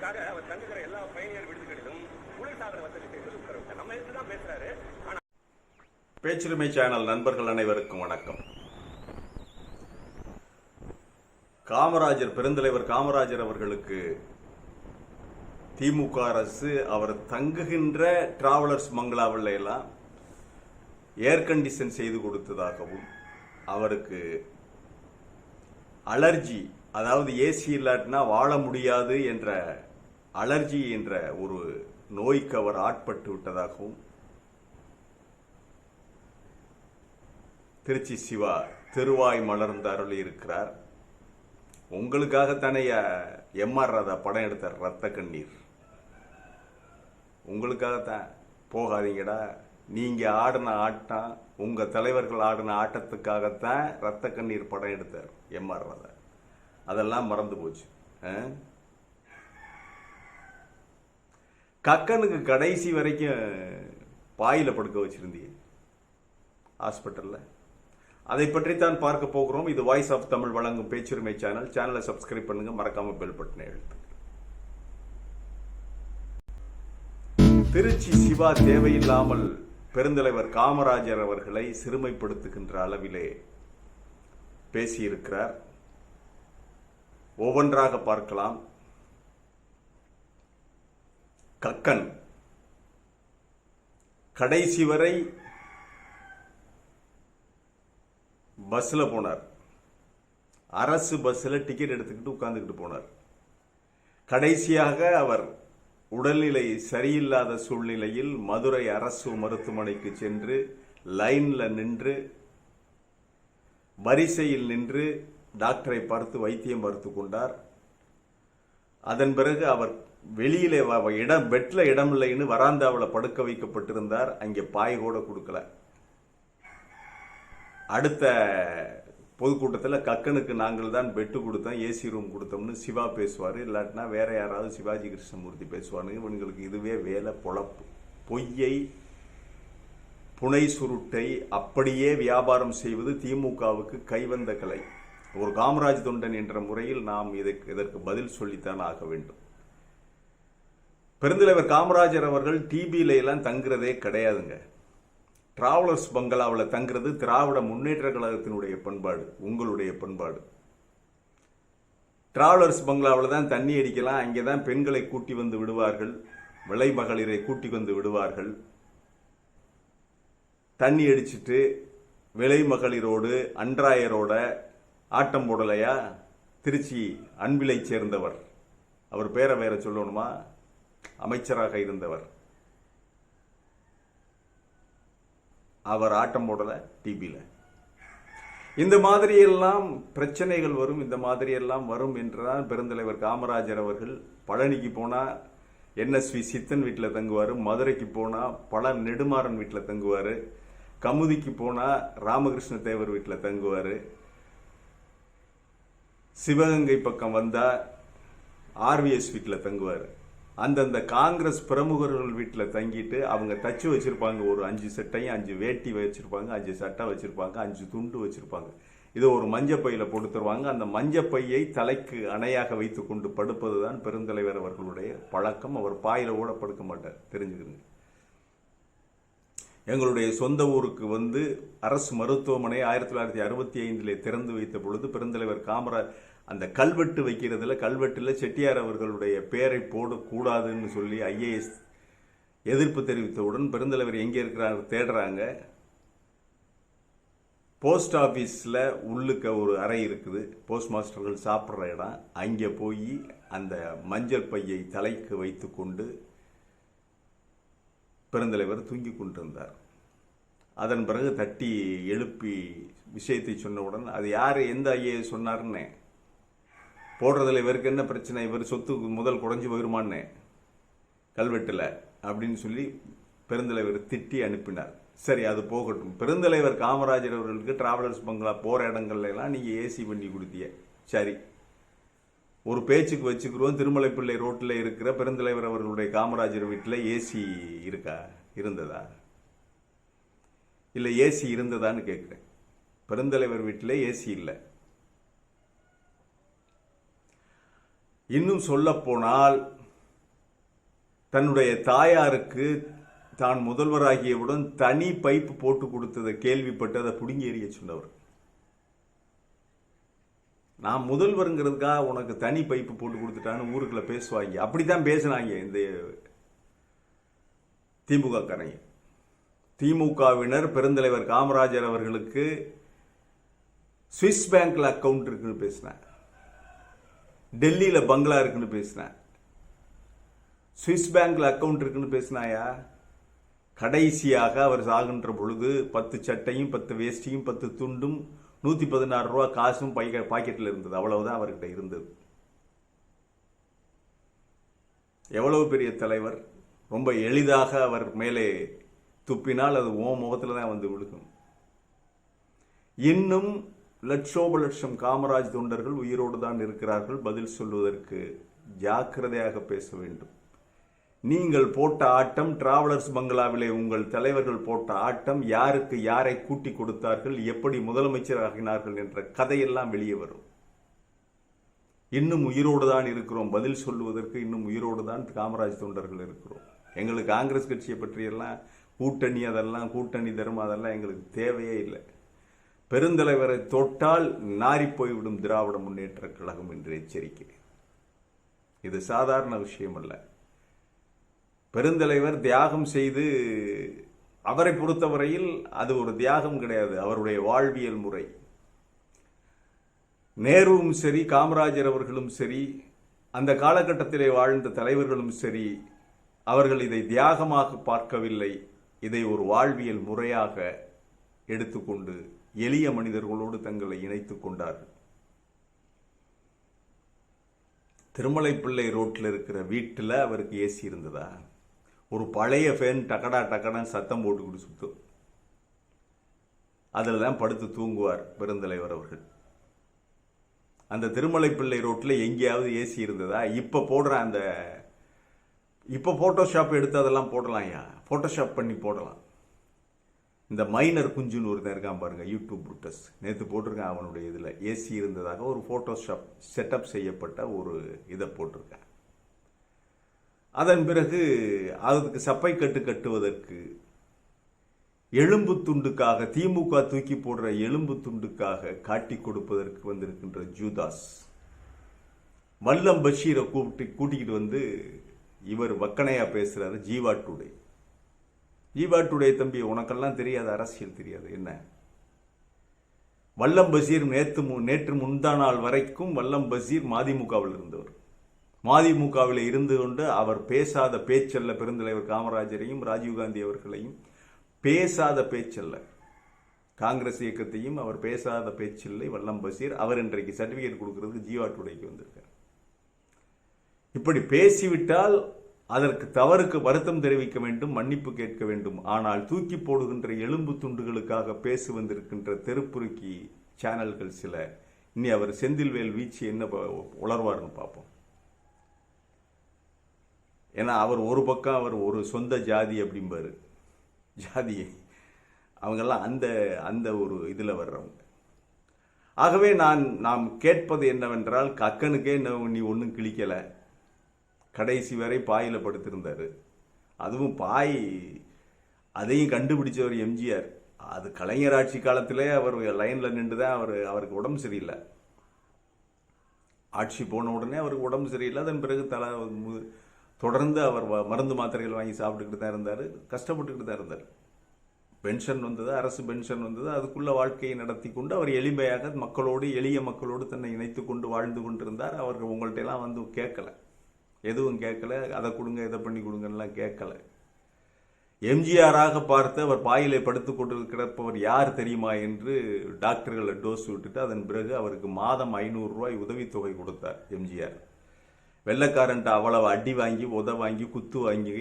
அதற்காக அவர் தங்குகிற எல்லா பயணியர் விடுதிகளிலும் குளிர்சாதன வசதி செய்வது உத்தரவிட்டார் நம்ம எதிர்த்து தான் பேசுறாரு. ஆனா பேச்சுரிமை சேனல் நண்பர்கள் அனைவருக்கும் வணக்கம். காமராஜர் பெருந்தலைவர் காமராஜர் அவர்களுக்கு திமுக அரசு அவர் தங்குகின்ற டிராவலர்ஸ் மங்களாவில் எல்லாம் ஏர் கண்டிஷன் செய்து கொடுத்ததாகவும் அவருக்கு அலர்ஜி அதாவது ஏசி இல்லாட்டினா வாழ முடியாது என்ற அலர்ஜி என்ற ஒரு நோய்க்கு அவர் ஆட்பட்டு விட்டதாகவும் திருச்சி சிவா திருவாய் மலர்ந்து அருளி இருக்கிறார் உங்களுக்காகத்தானே எம்ஆர் ராதா படம் எடுத்தார் ரத்த கண்ணீர். உங்களுக்காகத்தான். போகாதீங்கடா. நீங்கள் ஆடின ஆட்டம் உங்கள் தலைவர்கள் ஆடின ஆட்டத்துக்காகத்தான் ரத்த கண்ணீர் படம் எடுத்தார் எம்ஆர் ராதா. அதெல்லாம் மறந்து போச்சு. கக்கனுக்கு கடைசி வரைக்கும் பாயில் படுக்க வச்சிருந்தீங்க ஹாஸ்பிட்டலில் அதை பற்றித்தான் பார்க்க போகிறோம். இது வாய்ஸ் ஆஃப் தமிழ் வழங்கும் பேச்சுரிமை சேனல் சேனலை சப்ஸ்கிரைப் பண்ணுங்க. மறக்காம பெல் பட்டனை எழுத்து திருச்சி சிவா தேவையில்லாமல் பெருந்தலைவர் காமராஜர் அவர்களை சிறுமைப்படுத்துகின்ற அளவிலே பேசியிருக்கிறார். ஒவ்வொன்றாக பார்க்கலாம். கக்கன். கடைசி வரை பஸ்ஸில் போனார். அரசு பஸ்ஸில் டிக்கெட் எடுத்துக்கிட்டு உட்காந்துக்கிட்டு போனார். கடைசியாக அவர் உடல்நிலை சரியில்லாத சூழ்நிலையில் மதுரை அரசு மருத்துவமனைக்கு சென்று லைனில் நின்று வரிசையில் நின்று டாக்டரை பார்த்து வைத்தியம் பார்த்து கொண்டார். அதன் பிறகு அவர் வெளியிலே இடம் வெட்டில் இடம் இல்லைன்னு வராந்தாவில் படுக்க வைக்கப்பட்டிருந்தார். அங்கே பாய் கூட கொடுக்கல. அடுத்த பொதுக்கூட்டத்தில் கக்கனுக்கு நாங்கள் தான் பெட்டு கொடுத்தோம் ஏசி ரூம் கொடுத்தோம்னு சிவா பேசுவார். இல்லாட்டினா வேற யாராவது சிவாஜி கிருஷ்ணமூர்த்தி பேசுவானு இவங்களுக்கு இதுவே வேலை பொழப்பு. பொய்யை புனை சுருட்டை அப்படியே வியாபாரம் செய்வது திமுகவுக்கு கைவந்த கலை. ஒரு காமராஜ் தொண்டன் என்ற முறையில் நாம் இதற்கு இதற்கு பதில் சொல்லித்தான் ஆக வேண்டும். பெருந்தலைவர் காமராஜர் அவர்கள் டிபியில எல்லாம் தங்குறதே கிடையாதுங்க. டிராவலர்ஸ் பங்களாவில் தங்குறது திராவிட முன்னேற்ற கழகத்தினுடைய பண்பாடு உங்களுடைய பண்பாடு. டிராவலர்ஸ் பங்களாவில் தான் தண்ணி அடிக்கலாம் அங்கே தான் பெண்களை கூட்டி வந்து விடுவார்கள் விளை மகளிரை கூட்டி வந்து விடுவார்கள். தண்ணி அடிச்சிட்டு விளை மகளிரோடு அன்றாயரோட ஆட்டம் போடலையா? திருச்சி அன்பிலை சேர்ந்தவர். அவர் பேரை வேற சொல்லணுமா? அமைச்சராக இருந்தவர். அவர் ஆட்டம் போடல டிபியில் இந்த மாதிரி எல்லாம் பிரச்சனைகள் வரும் இந்த மாதிரி எல்லாம் வரும் என்றுதான் பெருந்தலைவர் காமராஜர் அவர்கள் பழனிக்கு போனால் என்எஸ்வி சித்தன் வீட்டில் தங்குவார் மதுரைக்கு போனால் பல நெடுமாறன் வீட்டில் தங்குவார் கமுதிக்கு போனால் ராமகிருஷ்ண தேவர் வீட்டில் தங்குவார். சிவகங்கை பக்கம் வந்தால் ஆர்விஎஸ் வீட்டில் தங்குவார். அந்தந்த காங்கிரஸ் பிரமுகர்கள் வீட்டில் தங்கிட்டு அவங்க தச்சு வச்சுருப்பாங்க. ஒரு அஞ்சு சட்டையும் அஞ்சு வேட்டி வச்சுருப்பாங்க அஞ்சு சட்டை வச்சுருப்பாங்க அஞ்சு துண்டு வச்சுருப்பாங்க. இதை ஒரு மஞ்சப்பையில் போட்டு தருவாங்க. அந்த மஞ்சப்பையை தலைக்கு அணையாக வைத்து கொண்டு படுப்பதுதான் பெருந்தலைவர் அவர்களுடைய பழக்கம். அவர் பாயில் கூட படுக்க மாட்டார். தெரிஞ்சுக்கிறேங்க எங்களுடைய சொந்த ஊருக்கு வந்து அரசு மருத்துவமனை ஆயிரத்தி தொள்ளாயிரத்தி அறுபத்தி ஐந்திலே திறந்து வைத்த பொழுது பெருந்தலைவர் காமராஜ் அந்த கல்வெட்டு வைக்கிறதுல கல்வெட்டில் செட்டியார் அவர்களுடைய பெயரை போடக்கூடாதுன்னு சொல்லி ஐஏஎஸ் எதிர்ப்பு தெரிவித்தவுடன் பெருந்தலைவர் எங்கே இருக்கிறார் தேடுறாங்க. போஸ்ட் ஆஃபீஸில் உள்ளுக்க ஒரு அறை இருக்குது. போஸ்ட் மாஸ்டர்கள் சாப்பிட்ற இடம். அங்கே போய் அந்த மஞ்சள் பையை தலைக்கு வைத்துக்கொண்டு பெருந்தலைவர் தூங்கி கொண்டிருந்தார். அதன் பிறகு தட்டி எழுப்பி விஷயத்தை சொன்னவுடன் அது யார்? எந்த ஐஏஎஸ்? சொன்னாருன்னு. போடுறதுல இவருக்கு என்ன பிரச்சனை? இவர் சொத்து முதல் குறைஞ்சி போயிருமான்னு. கல்வெட்டில் அப்படின்னு சொல்லி பெருந்தலைவர் திட்டி அனுப்பினார். சரி அது போகட்டும். பெருந்தலைவர் காமராஜர் அவர்களுக்கு டிராவலர்ஸ் பங்களா போகிற இடங்கள்லாம் நீங்கள் ஏசி பண்ணி கொடுத்தீங்க. சரி. ஒரு பேச்சுக்கு வச்சுக்கிறோம். திருமலைப்பிள்ளை ரோட்டில் இருக்கிற பெருந்தலைவர் அவர்களுடைய காமராஜர் வீட்டில் ஏசி இருக்கா? இருந்ததா? இல்லை ஏசி இருந்ததான்னு கேட்குறேன் பெருந்தலைவர் வீட்டில் ஏசி இல்லை. இன்னும் சொல்லப்போனால் தன்னுடைய தாயாருக்கு தான் முதல்வராகியவுடன் தனி பைப்பு போட்டு கொடுத்ததை கேள்விப்பட்டு அதை புடுங்கி எறிய சொன்னவர். நான் முதல்வருங்கிறதுக்காக உனக்கு தனி பைப்பு போட்டு கொடுத்துட்டான்னு ஊருக்குள்ள பேசுவாங்க. அப்படித்தான் பேசினாங்க இந்த திமுக காரங்க. திமுகவினர் பெருந்தலைவர் காமராஜர் அவர்களுக்கு சுவிஸ் பேங்க்ல அக்கவுண்ட் இருக்குன்னு பேசினாங்க. டெல்லியில் பங்களா இருக்குன்னு பேசினேன். சுவிஸ் பேங்க்கில் அக்கௌண்ட் இருக்குன்னு பேசினாயா? கடைசியாக அவர் சாகின்ற பொழுது பத்து சட்டையும் பத்து வேஷ்டியும் பத்து துண்டும் நூற்றி பதினாறு ரூபா காசும் பைக்க பாக்கெட்டில் இருந்தது. அவ்வளவுதான் அவர்கிட்ட இருந்தது. எவ்வளவு பெரிய தலைவர்? ரொம்ப எளிதாக அவர் மேலே துப்பினால் அது ஓ முகத்தில் தான் வந்து விழுக்கும் இன்னும் லட்சோப லட்சம் காமராஜ் தொண்டர்கள் உயிரோடு தான் இருக்கிறார்கள். பதில் சொல்வதற்கு ஜாக்கிரதையாக பேச வேண்டும். நீங்கள் போட்ட ஆட்டம் டிராவலர்ஸ் பங்களாவிலே உங்கள் தலைவர்கள் போட்ட ஆட்டம் யாருக்கு யாரை கூட்டி கொடுத்தார்கள் எப்படி முதலமைச்சராகினார்கள் என்ற கதையெல்லாம் வெளியே வரும். இன்னும் உயிரோடு தான் இருக்கிறோம். பதில் சொல்லுவதற்கு இன்னும் உயிரோடு தான் காமராஜ் தொண்டர்கள் இருக்கிறோம். எங்களுக்கு காங்கிரஸ் கட்சியை பற்றியெல்லாம் கூட்டணி அதெல்லாம் கூட்டணி தர்மம் அதெல்லாம் எங்களுக்கு தேவையே இல்லை. பெருந்தலைவரை தொட்டால் நாரி போய்விடும் திராவிட முன்னேற்ற கழகம் என்று எச்சரிக்கிறேன். இது சாதாரண விஷயம் அல்ல. பெருந்தலைவர் தியாகம் செய்து அவரை பொறுத்தவரையில் அது ஒரு தியாகம் கிடையாது. அவருடைய வாழ்வியல் முறை. நேருவும் சரி காமராஜர் அவர்களும் சரி அந்த காலகட்டத்திலே வாழ்ந்த தலைவர்களும் சரி அவர்கள் இதை தியாகமாக பார்க்கவில்லை. இதை ஒரு வாழ்வியல் முறையாக எடுத்துக்கொண்டு எளிய மனிதர்களோடு தங்களை இணைத்துக் கொண்டார்கள். திருமலைப்பிள்ளை ரோட்டில் இருக்கிற வீட்டில் அவருக்கு ஏசி இருந்ததா? ஒரு பழைய ஃபேன் டக்கடா டக்கடான்னு சத்தம் போட்டுக்கிட்டு சுத்தும். அதில் தான் படுத்து தூங்குவார் பெருந்தலைவர் அவர்கள். அந்த திருமலைப்பிள்ளை ரோட்டில் எங்கேயாவது ஏசி இருந்ததா? இப்போ போடுற அந்த இப்போ ஃபோட்டோஷாப் எடுத்து அதெல்லாம் போடலாம் ஐயா. ஃபோட்டோஷாப் பண்ணி போடலாம். இந்த மைனர் குஞ்சுன்னு ஒருத்தன் இருக்கான் பாருங்க யூடியூப் புட்டஸ் நேற்று போட்டிருக்கேன் அவனுடைய இதில். ஏசி இருந்ததாக ஒரு ஃபோட்டோஷாப் செட்டப் செய்யப்பட்ட ஒரு இதை போட்டிருக்கேன். அதன் பிறகு அதுக்கு சப்பை கட்டு கட்டுவதற்கு எலும்பு துண்டுக்காக திமுக தூக்கி போடுற எலும்பு துண்டுக்காக காட்டி கொடுப்பதற்கு வந்திருக்கின்ற ஜூதாஸ் வல்லம் பஷீரை கூப்பிட்டு கூட்டிக்கிட்டு வந்து இவர் வக்கனையா பேசுறாரு ஜீவா டுடே ஜீவா டுடே தம்பி உனக்கெல்லாம் தெரியாது அரசியல் தெரியாது. என்ன? வல்லம் பசீர் நேற்று மு- நேற்று முந்தா நாள் வரைக்கும் வல்லம் பசீர் மதிமுகவில் இருந்தவர். மதிமுகவில் இருந்து கொண்டு அவர் பேசாத பேச்சல்ல பெருந்தலைவர் காமராஜரையும் ராஜீவ்காந்தி அவர்களையும் பேசாத பேச்சல்ல. காங்கிரஸ் இயக்கத்தையும் அவர் பேசாத பேச்சில்லை வல்லம் பசீர் அவர் இன்றைக்கு சர்டிபிகேட் கொடுக்கிறதுக்கு ஜீவா டுடேக்கு வந்திருக்கார். இப்படி பேசிவிட்டால் அதற்கு தவறுக்கு வருத்தம் தெரிவிக்க வேண்டும் மன்னிப்பு கேட்க வேண்டும். ஆனால் தூக்கி போடுகின்ற எலும்பு துண்டுகளுக்காக பேசி வந்திருக்கின்ற தெருப்புருக்கி சேனல்கள் சில. இனி அவர் செந்தில்வேல் வீச்சு என்ன உளர்வார்னு பார்ப்போம். ஏன்னா அவர் ஒரு பக்கம் அவர் ஒரு சொந்த ஜாதி அப்படிம்பாரு. ஜாதியை அவங்கெல்லாம் அந்த அந்த ஒரு இதில் வர்றவங்க. ஆகவே நான் நாம் கேட்பது என்னவென்றால் கக்கனுக்கே இன்னும் நீ ஒன்றும் கிழிக்கலை. கடைசி வரை பாயில் படுத்திருந்தார். அதுவும் பாய் அதையும் கண்டுபிடிச்சவர் எம்ஜிஆர். அது கலைஞர் ஆட்சி காலத்திலே அவர் லைனில் நின்று தான் அவர் அவருக்கு உடம்பு சரியில்லை. ஆட்சி போன உடனே அவருக்கு உடம்பு சரியில்லை. அதன் பிறகு தலை மு- தொடர்ந்து அவர் வ- மருந்து மாத்திரைகள் வாங்கி சாப்பிட்டுக்கிட்டு தான் இருந்தார். கஷ்டப்பட்டுக்கிட்டு தான் இருந்தார். பென்ஷன் வந்தது அரசு பென்ஷன் வந்தது. அதுக்குள்ள வாழ்க்கையை நடத்தி கொண்டு அவர் எளிமையாக மக்களோடு எளிய மக்களோடு தன்னை இணைத்து கொண்டு வாழ்ந்து கொண்டிருந்தார். அவர்கள் உங்கள்ட்ட எல்லாம் வந்து கேட்கல. எதுவும் கேட்கல. அதை கொடுங்க இதை பண்ணி கொடுங்கலாம் கேட்கல. எம்ஜிஆராக பார்த்து அவர் பாயிலை படுத்து கொண்டு கிடப்பவர் யார் தெரியுமா என்று டாக்டர்களை டோஸ் விட்டுட்டு அதன் பிறகு அவருக்கு மாதம் ஐநூறு ரூபாய் உதவித்தொகை கொடுத்தார் எம்ஜிஆர். வெள்ளக்காரன்ட்ட அவ்வளவு அடி வாங்கி உத வாங்கி குத்து வாங்கி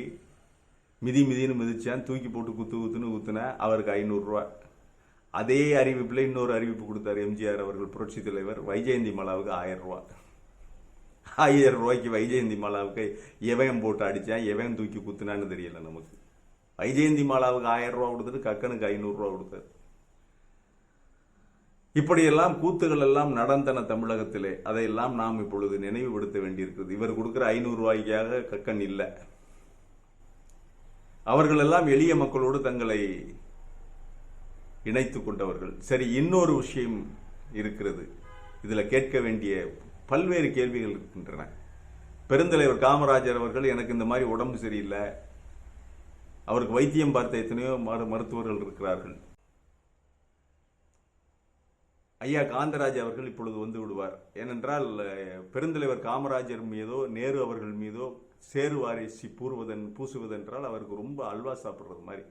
மிதி மிதின்னு மிதிச்சேன் தூக்கி போட்டு குத்து குத்துன்னு குத்துனா அவருக்கு ஐநூறுரூவா அதே அறிவிப்பில் இன்னொரு அறிவிப்பு கொடுத்தார் எம்ஜிஆர் அவர்கள் புரட்சி தலைவர் வைஜெயந்தி மலாவுக்கு ஆயிரம் ரூபா. ஆயிரம் ரூபாய்க்கு வைஜெயந்தி மாலாவுக்கு எவன் போட்டு அடிச்சான் எவன் தூக்கி குத்துனான்னு தெரியல நமக்கு. வைஜெயந்தி மாலாவுக்கு ஆயிரம் ரூபா கொடுத்துட்டு கக்கனுக்கு ஐநூறுரூவா கொடுத்தாரு. இப்படியெல்லாம் கூத்துகள் எல்லாம் நடந்தன தமிழகத்திலே. அதையெல்லாம் நாம் இப்பொழுது நினைவுபடுத்த வேண்டியிருக்கிறது. இவர் கொடுக்குற ஐநூறு ரூபாய்க்காக கக்கன் இல்லை. அவர்களெல்லாம் எளிய மக்களோடு தங்களை இணைத்து கொண்டவர்கள். சரி இன்னொரு விஷயம் இருக்கிறது. இதில் கேட்க வேண்டிய பல்வேறு கேள்விகள் இருக்கின்றன. பெருந்தலைவர் காமராஜர் அவர்கள் எனக்கு இந்த மாதிரி உடம்பு சரியில்லை. அவருக்கு வைத்தியம் பார்த்த எத்தனையோ மரு- மருத்துவர்கள் இருக்கிறார்கள். ஐயா காந்தராஜ் அவர்கள் இப்பொழுது வந்து விடுவார். ஏனென்றால் பெருந்தலைவர் காமராஜர் மீதோ நேரு அவர்கள் மீதோ சேருவாரிசி பூர்வதன் பூசுவதென்றால் அவருக்கு ரொம்ப அல்வா சாப்பிட்றது மாதிரி.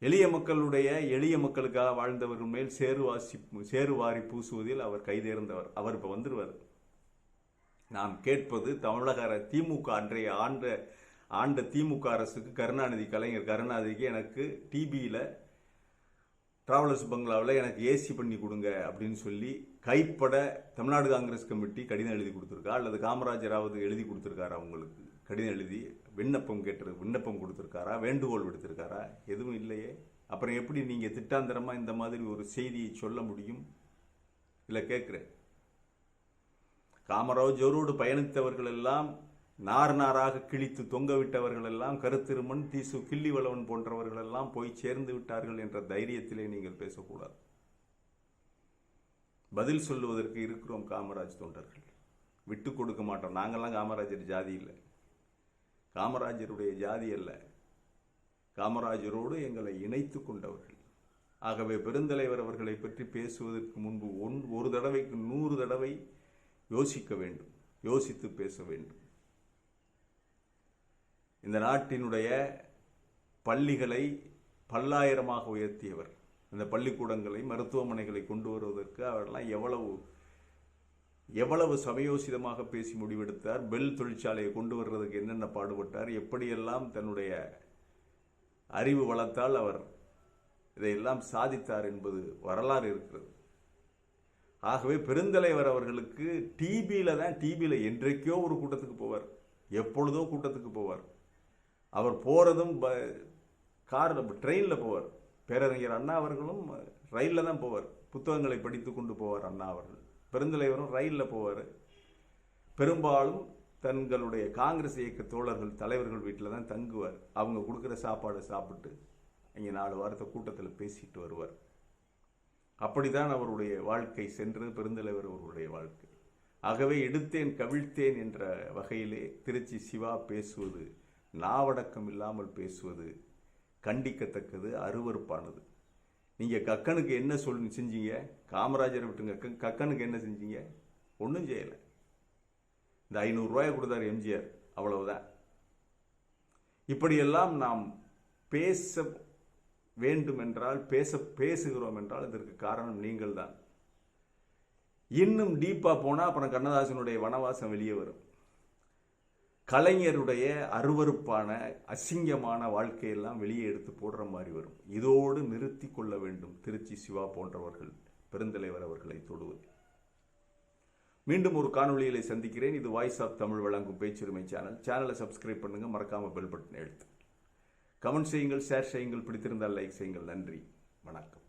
எளிய மக்களுடைய எளிய மக்களுக்காக வாழ்ந்தவர்கள் மேல் சேருவாசி வாசி வாரி பூசுவதில் அவர் கைதேர்ந்தவர். அவர் இப்போ வந்துடுவார் நாம் கேட்பது தமிழக அர- திமுக அன்றைய ஆண்ட ஆண்ட திமுக அரசுக்கு கருணாநிதி கலைஞர். கருணாநிதிக்கு எனக்கு டிபியில் டிராவலர்ஸ் பங்களாவில் எனக்கு ஏசி பண்ணி கொடுங்க அப்படின்னு சொல்லி கைப்பட தமிழ்நாடு காங்கிரஸ் கமிட்டி கடிதம் எழுதி கொடுத்துருக்கா? அல்லது காமராஜராவது எழுதி கொடுத்துருக்காரு அவங்களுக்கு கடிதம் எழுதி விண்ணப்பம் கேட்டு விண்ணப்பம் கொடுத்துருக்காரா வேண்டுகோள் விடுத்திருக்காரா? எதுவும் இல்லையே. அப்புறம் எப்படி நீங்கள் திட்டாந்திரமாக இந்த மாதிரி ஒரு செய்தியை சொல்ல முடியும்? இல்லை கேட்குறேன். காமராஜரோடு பயணித்தவர்கள் எல்லாம் நார் நாராக கிழித்து தொங்க விட்டவர்கள் எல்லாம் கருத்திருமன் தீசு கிள்ளி வளவன் போன்றவர்கள் எல்லாம் போய் சேர்ந்து விட்டார்கள் என்ற தைரியத்திலே நீங்கள் பேசக்கூடாது. பதில் சொல்லுவதற்கு இருக்கிறோம் காமராஜ் தொண்டர்கள். விட்டு கொடுக்க மாட்டோம். நாங்கள்லாம் காமராஜர் ஜாதி இல்லை. காமராஜருடைய ஜாதி அல்ல. காமராஜரோடு எங்களை இணைத்து கொண்டவர்கள். ஆகவே பெருந்தலைவர் அவர்களை பற்றி பேசுவதற்கு முன்பு ஒன் ஒரு தடவைக்கு நூறு தடவை யோசிக்க வேண்டும். யோசித்து பேச வேண்டும். இந்த நாட்டினுடைய பள்ளிகளை பல்லாயிரமாக உயர்த்தியவர். இந்த பள்ளிக்கூடங்களை மருத்துவமனைகளை கொண்டு வருவதற்கு அவரெல்லாம் எவ்வளவு எவ்வளவு சமயோசிதமாக பேசி முடிவெடுத்தார் பெல் தொழிற்சாலையை கொண்டு வர்றதுக்கு என்னென்ன பாடுபட்டார் எப்படியெல்லாம் தன்னுடைய அறிவு வளர்த்தால் அவர் இதையெல்லாம் சாதித்தார் என்பது வரலாறு இருக்கிறது. ஆகவே பெருந்தலைவர் அவர்களுக்கு டிபியில தான் டிபியில என்றைக்கோ ஒரு கூட்டத்துக்கு போவார் எப்பொழுதோ கூட்டத்துக்கு போவார். அவர் போறதும் காரில் ட்ரெயினில் போவார். பேரறிஞர் அண்ணா அவர்களும் ரயிலில் தான் போவார். புத்தகங்களை படித்து கொண்டு போவார் அண்ணா அவர்கள். பெருந்தலைவரும் ரயிலில் போவார். பெரும்பாலும் தங்களுடைய காங்கிரஸ் இயக்க தோழர்கள் தலைவர்கள் வீட்டில் தான் தங்குவார். அவங்க கொடுக்குற சாப்பாடை சாப்பிட்டு இங்கே நாலு வாரத்தை கூட்டத்தில் பேசிட்டு வருவார். அப்படிதான் அவருடைய வாழ்க்கை சென்றது பெருந்தலைவர் அவருடைய வாழ்க்கை. ஆகவே எடுத்தேன் கவிழ்த்தேன் என்ற வகையிலே திருச்சி சிவா பேசுவது நாவடக்கம் இல்லாமல் பேசுவது கண்டிக்கத்தக்கது அருவருப்பானது. நீங்கள் கக்கனுக்கு என்ன சொல் செஞ்சீங்க? காமராஜரை விட்டுங்க. கக்கனுக்கு என்ன செஞ்சீங்க? ஒன்றும் செய்யலை. இந்த ஐநூறுரூவாயை கொடுத்தார் கொடுத்தாரு எம்ஜிஆர். அவ்வளவுதான். இப்படியெல்லாம் நாம் பேச வேண்டும் என்றால் பேச பேசுகிறோம் என்றால் இதற்கு காரணம் நீங்கள் தான் இன்னும் டீப்பாக போனால் அப்புறம் கண்ணதாசனுடைய வனவாசம் வெளியே வரும். கலைஞருடைய அருவருப்பான அசிங்கமான வாழ்க்கையெல்லாம் வெளியே எடுத்து போடுற மாதிரி வரும். இதோடு நிறுத்தி கொள்ள வேண்டும் திருச்சி சிவா போன்றவர்கள் பெருந்தலைவர் அவர்களை தொடுவது. மீண்டும் ஒரு காணொளியிலே சந்திக்கிறேன். இது வாய்ஸ் ஆஃப் தமிழ் வழங்கும் பேச்சுரிமை சேனல் சேனலை சப்ஸ்கிரைப் பண்ணுங்க. மறக்காம பெல் பட்டன் எழுத்து கமெண்ட் செய்யுங்கள் ஷேர் செய்யுங்கள். பிடித்திருந்தால் லைக் செய்யுங்கள். நன்றி. வணக்கம்.